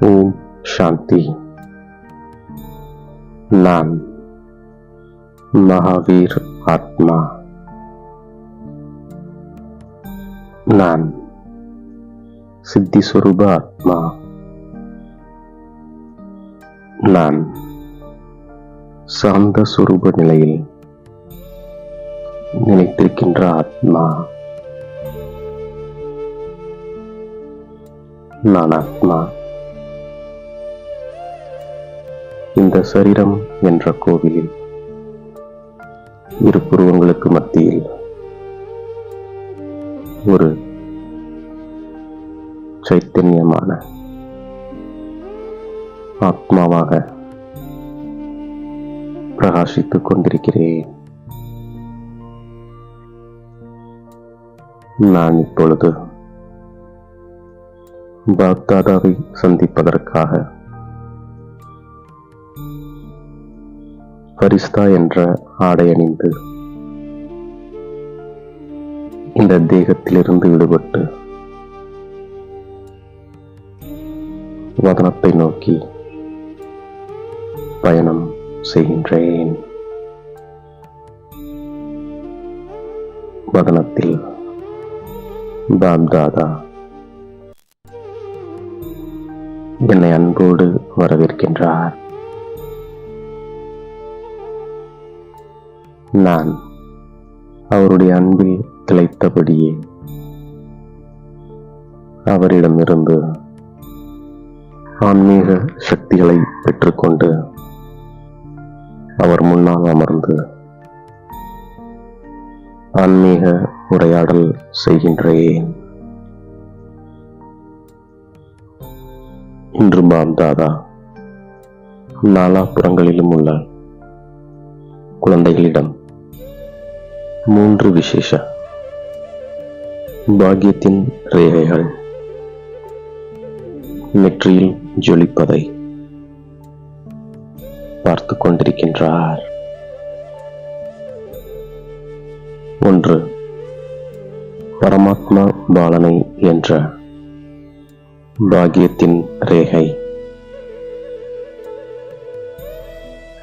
ஓம் சாந்தி நான் மகாவீர் ஆத்மா நான் சித்தி சொரூப ஆத்மா நான் சாந்த சுரூப நிலையில் நினைத்திருக்கின்ற ஆத்மா நான் ஆத்மா இந்த சரீரம் என்ற கோவிலில் இரு புருவங்களுக்கு மத்தியில் ஒரு சைத்தன்யமான ஆத்மாவாக பிரகாசித்துக் கொண்டிருக்கிறேன். நான் இப்பொழுது பாக்தாதாவை சந்திப்பதற்காக பரிஸ்தா என்ற ஆடை அணிந்து இந்த தேகத்திலிருந்து விடுபட்டு வதனத்தை நோக்கி பயணம் செய்கின்றேன். வதனத்தில் பாப்தாதா என்னை அன்போடு வரவேற்கின்றார். நான் அவருடைய அன்பில் திளைத்தபடியே அவரிடமிருந்து ஆன்மீக சக்திகளை பெற்றுக்கொண்டு அவர் முன்னால் அமர்ந்து ஆன்மீக உரையாடல் செய்கின்றேன். இன்று பாப்தாதா நாலாபுறங்களிலும் உள்ள குழந்தைகளிடம் மூன்று விசேஷ பாக்கியத்தின் ரேகைகள். நெற்றியில் ஜொலிப்பதை பார்த்து கொண்டிருக்கின்றார். ஒன்று பரமாத்மா பாலனை என்ற பாக்கியத்தின் ரேகை.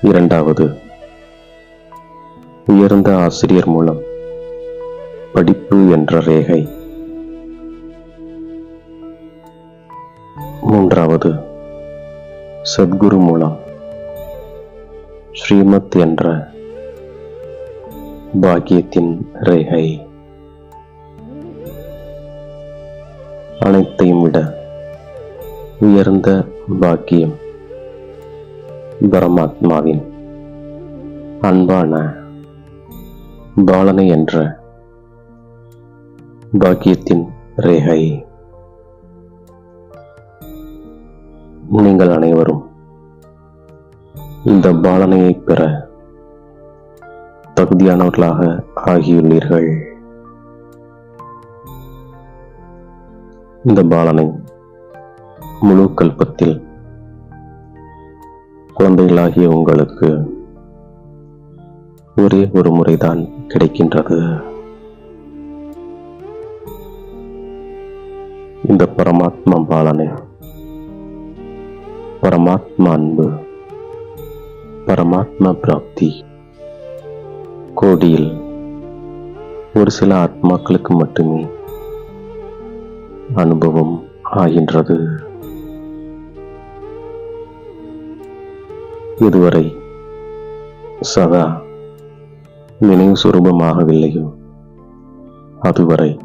இரண்டாவது உயர்ந்த ஆசிரியர் மூலம். படிப்பு என்ற ரேகை. மூன்றாவது சத்குரு மூலம். ஸ்ரீமத் என்ற பாக்கியத்தின் ரேகை. அனைத்தையும் விட உயர்ந்த பாக்கியம் பரமாத்மாவின் அன்பான பாலனை என்ற பாக்கியத்தின் ரேகை. நீங்கள் அனைவரும் இந்த பாலனையை பெற தகுதியானவர்களாக ஆகியுள்ளீர்கள். இந்த பாலனை முழு கல்பத்தில் குழந்தைகளாகிய உங்களுக்கு ஒரே ஒரு முறைதான் கிடைக்கின்றது. இந்த பரமாத்மா பாலனை பரமாத்மா அன்பு பரமாத்மா பிராப்தி கோடியில் ஒரு சில ஆத்மாக்களுக்கு மட்டுமே அனுபவம் ஆகின்றது. இதுவரை சதா நினைவு சுரூபமாகவில்லையோ? அதுவரை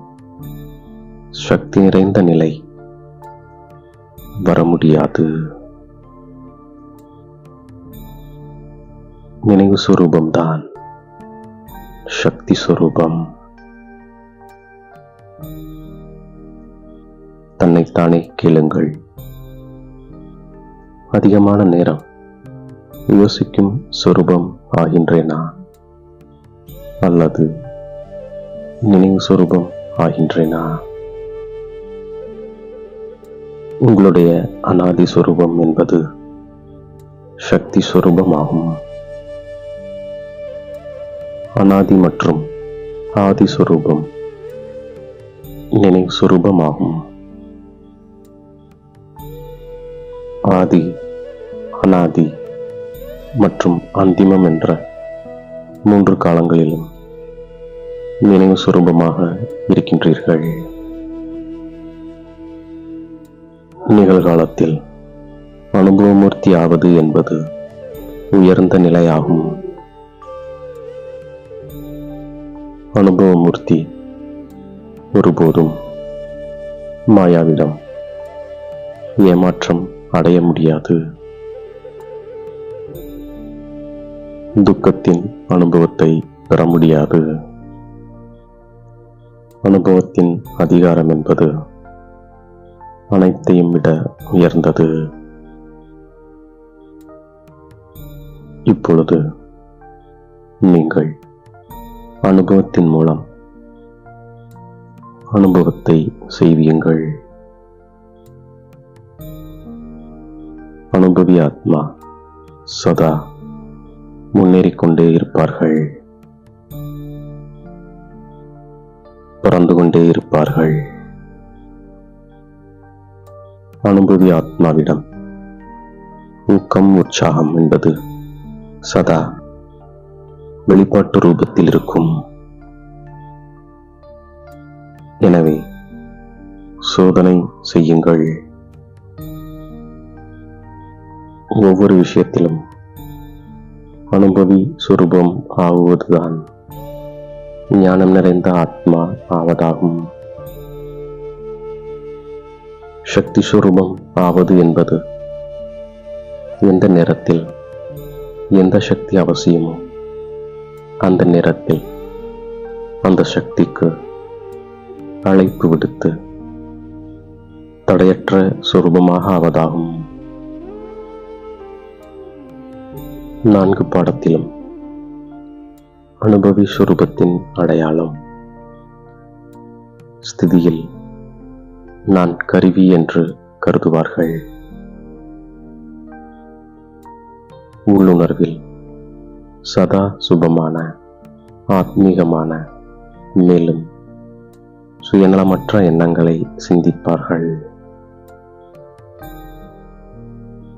சக்தி நிறைந்த நிலை வர முடியாது. நினைவு சுரூபம்தான் சக்தி சுரூபம். தன்னைத்தானே கேளுங்கள். அதிகமான நேரம் யோசிக்கும் சொரூபம் ஆகின்றேனா? அல்லது நினைவு சுரூபம் ஆகின்றேனா? உங்களுடைய அனாதி சுரூபம் என்பது சக்தி சுரூபமாகும். அனாதி மற்றும் ஆதி சுரூபம் நினைவு சுரூபமாகும். ஆதி அனாதி மற்றும் அந்திமம் என்ற மூன்று காலங்களிலும் நினைவு சுரூபமாக இருக்கின்றீர்கள். நிகழ்காலத்தில் அனுபவமூர்த்தி ஆவது என்பது உயர்ந்த நிலையாகும். அனுபவமூர்த்தி ஒருபோதும் மாயாவிடம் ஏமாற்றம் அடைய முடியாது. துக்கத்தின் அனுபவத்தை பெற முடியாது. அனுபவத்தின் அதிகாரம் என்பது அனைத்தையும் விட உயர்ந்தது. இப்பொழுது நீங்கள் அனுபவத்தின் மூலம் அனுபவத்தை செய்வியுங்கள். அனுபவி ஆத்மா சதா முன்னேறிக்கொண்டே இருப்பார்கள். பறந்து கொண்டே இருப்பார்கள். அனுபவி ஆத்மாவிடம் ஊக்கம் உற்சாகம் என்பது சதா வெளிப்பாட்டு ரூபத்தில் இருக்கும். எனவே சோதனை செய்யுங்கள். ஒவ்வொரு விஷயத்திலும் அனுபவி சுரூபம் ஆகுவதுதான். ஞானம் நிறைந்த ஆத்மா ஆவதாகும். சக்தி சுரூபம் ஆவது என்பது எந்த நேரத்தில் எந்த சக்தி அவசியமோ அந்த நேரத்தில் அந்த சக்திக்கு அழைப்பு விடுத்து தடையற்ற சுரூபமாக ஆவதாகும். நான்கு பாடத்திலும் அனுபவி சுரூபத்தின் அடையாளம். ஸ்திதியில் நான் கருவி என்று கருதுவார்கள். உள்ளுணர்வில் சதா சுபமான ஆத்மீகமான மேலும் சுயநலமற்ற எண்ணங்களை சிந்திப்பார்கள்.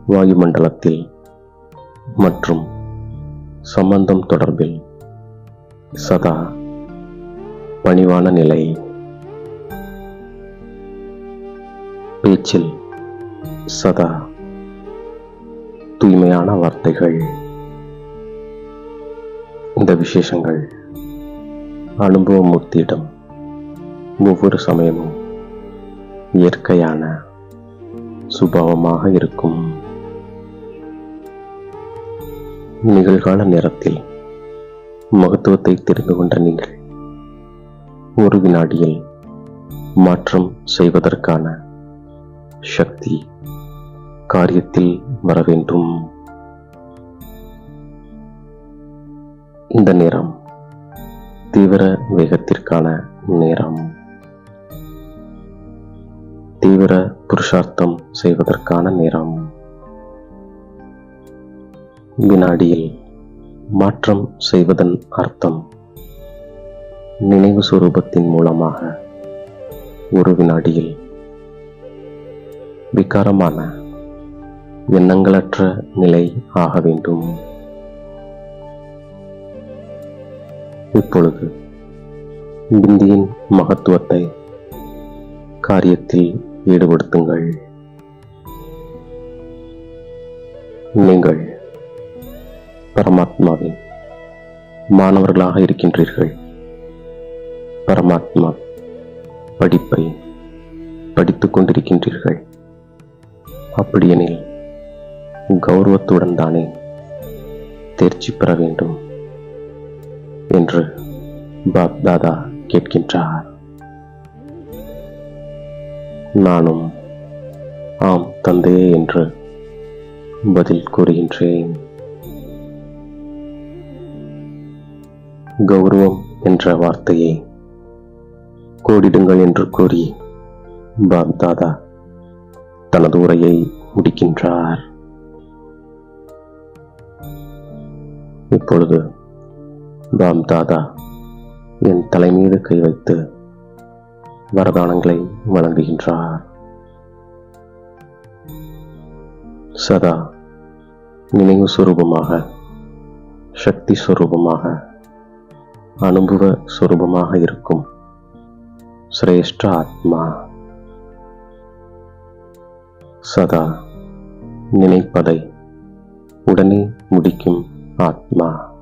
வாயுமண்டலத்தில் மற்றும் சம்பந்தம் தொடர்பில் சதா பணிவான நிலை. பேச்சில் சதா தூய்மையான வார்த்தைகள். இந்த விசேஷங்கள் அனுபவமூர்த்தியிடம் ஒவ்வொரு சமயமும் இயற்கையான சுபாவமாக இருக்கும். நிகழ்கால நேரத்தில் மகத்துவத்தை தெரிந்து கொண்ட நீங்கள். ஒரு வினாடியில் மாற்றம் செய்வதற்கான சக்தி காரியத்தில் வர வேண்டும். இந்த நேரம் தீவிர வேகத்திற்கான நேரம். தீவிர புருஷார்த்தம் செய்வதற்கான நேரம். வினாடியில் மாற்றம் செய்வதன் அர்த்தம். நினைவு சுரூபத்தின் மூலமாக ஒரு வினாடியில் விகாரமான எண்ணங்களற்ற நிலை ஆக வேண்டும். இப்பொழுது பிந்தியின் மகத்துவத்தை காரியத்தில் ஈடுபடுத்துங்கள். நீங்கள் பரமாத்மாவின் மாணவர்களாக இருக்கின்றீர்கள். பரமாத்மா படிப்பை படித்துக் கொண்டிருக்கின்றீர்கள். அப்படியெனில் கௌரவத்துடன் தானே தேர்ச்சி பெற வேண்டும் என்று பாப்தாதா கேட்கின்றார். நானும் ஆம் தந்தையே என்று பதில் கூறுகின்றேன். கௌரவம் என்ற வார்த்தையை கோடிடுங்கள் என்று கூறி பாப் தாதா தனது உரையை முடிக்கின்றார். இப்பொழுது பாம் தாதா என் தலைமீது கை வைத்து வரதானங்களை வழங்குகின்றார். சதா நினைவு சுரூபமாக சக்தி சுரூபமாக அனுபவ சுரூபமாக இருக்கும். சிரேஷ்ட ஆத்மா. சதா நினைப்பதை உடனே முடிக்கும் ஆத்மா.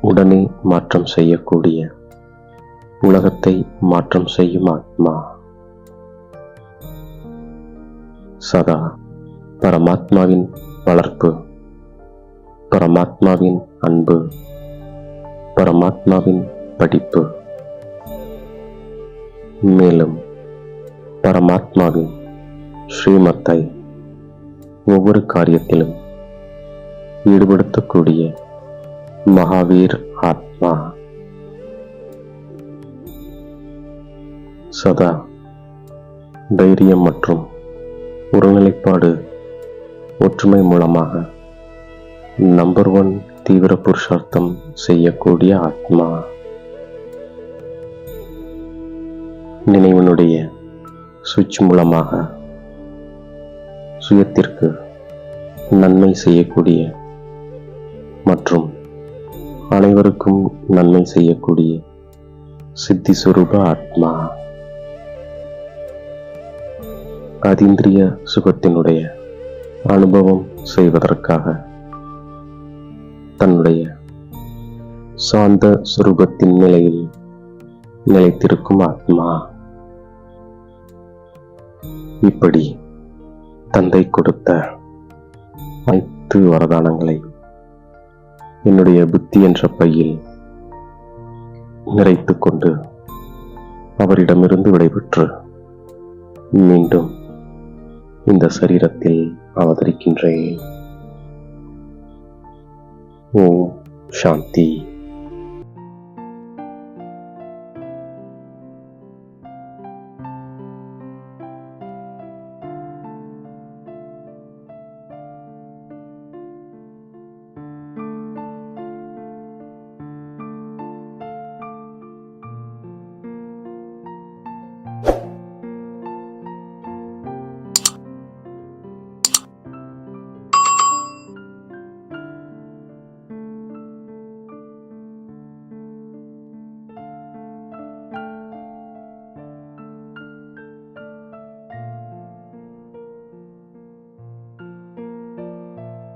உடனே மாற்றம் செய்யக்கூடிய உலகத்தை மாற்றம் செய்யும் ஆத்மா. சதா பரமாத்மாவின் வளர்ப்பு. பரமாத்மாவின் அன்பு பரமாத்மாவின் படிப்பு. மேலும் பரமாத்மாவின் ஸ்ரீமத்தை ஒவ்வொரு காரியத்திலும் ஈடுபடுத்தக்கூடிய மகாவீர் ஆத்மா. சதா தைரியம் மற்றும் ஒருநிலைப்பாடு ஒற்றுமை மூலமாக நம்பர் ஒன் தீவிர புருஷார்த்தம் செய்யக்கூடிய ஆத்மா. நினைவனுடைய சுவிட்ச் மூலமாக சுயத்திற்கு நன்மை செய்யக்கூடிய மற்றும் அனைவருக்கும் நன்மை செய்யக்கூடிய சித்தி சுரூப ஆத்மா. அதீந்திரிய சுகத்தினுடைய அனுபவம் செய்வதற்காக தன்னுடைய சாந்த சுரூபத்தின் நிலையில் நிலைத்திருக்கும் ஆத்மா. இப்படி தந்தை கொடுத்த அனைத்து வரதானங்களை என்னுடைய புத்தி என்ற பையில் நிறைத்துக் கொண்டு அவரிடமிருந்து விடைபெற்று மீண்டும் இந்த சரீரத்தில் அவதரிக்கின்றேன். ஓம் சாந்தி